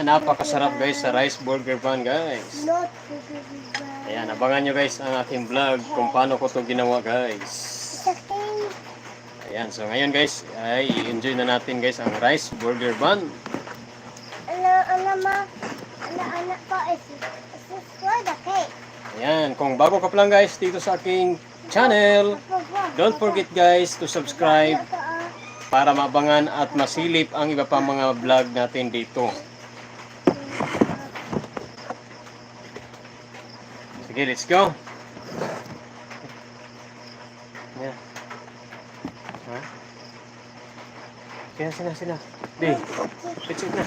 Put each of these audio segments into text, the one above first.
Ayan, napakasarap guys sa rice burger bun guys. Ayan, abangan nyo guys ang aking vlog kung paano ko to ginawa guys. Ayan, so ngayon guys, ay enjoy na natin guys ang rice burger bun. Ano, ano? Ano? Ayan, kung bago ka pa lang guys dito sa aking channel, don't forget guys to subscribe para maabangan at masilip ang iba pang mga vlog natin dito. Sige, let's go. Yeah. Ha? Sina, sina, sina. Di, let's na.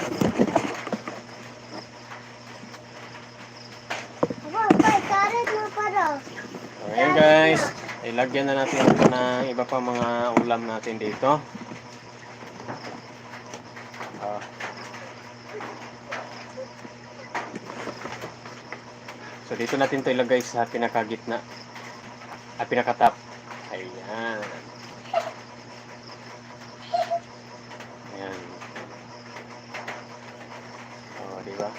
Pa, pa Ayan guys, ilagyan na natin ng iba pang mga ulam natin dito. So dito natin ito ilagay sa pinakagitna. Ah, pinakatap. Ayan. Ayan. Oh, di ba?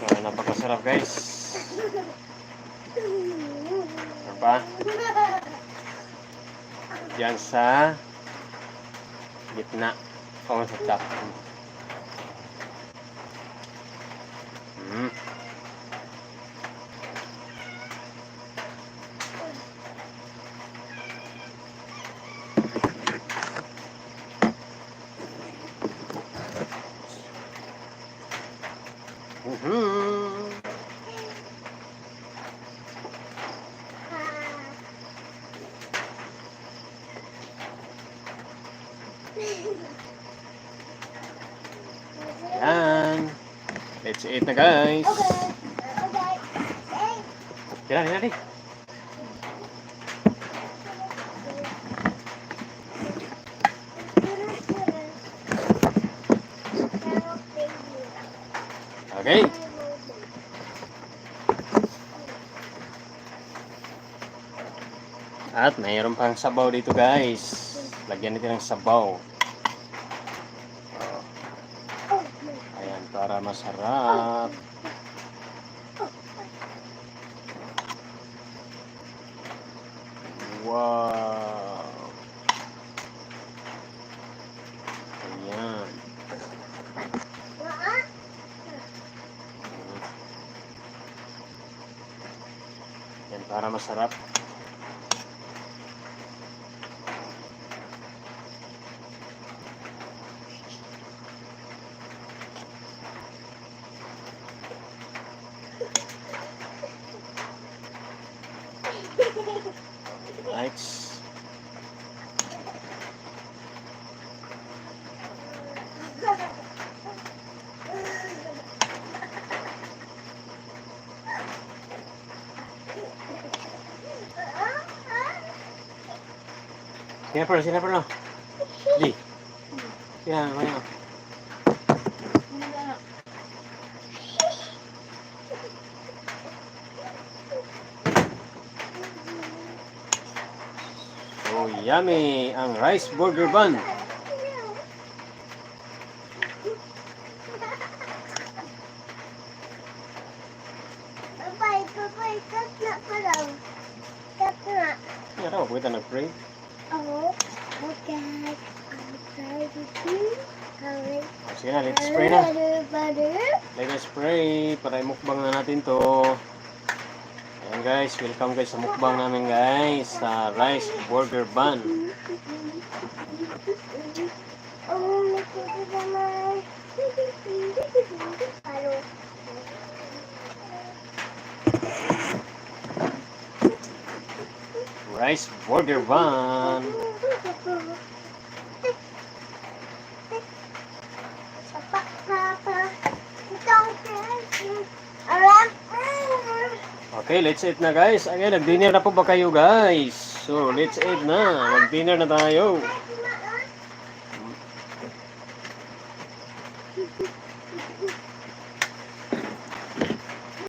So, napakasarap guys. Ano pa? Diyan sa gitna. O sa top. Let's eat na guys. Tira, tira, tira. Okay. At mayroon pang sabaw dito guys. Lagyan natin ng sabaw. Oh, ayan, para masarap. Wow. Ayan. Yan, para masarap. Right. Sina pa sina pa? Di. Sina, ano? So yummy ang rice burger bun. Papay, papay, cut na pa daw. Cut na. Yan raw, pwede nag-pray. Ako, okay. I'm trying to. Alright. Sige na, let's pray na. Butter, butter. Let us pray para mukbang na natin to. Ayan guys, welcome guys sa mukbang namin guys sa rice burger bun. Rice burger bun. Okay, let's eat na guys. Ayan, nag-dinner na po ba kayo guys? So, let's eat na. Mag-dinner na tayo.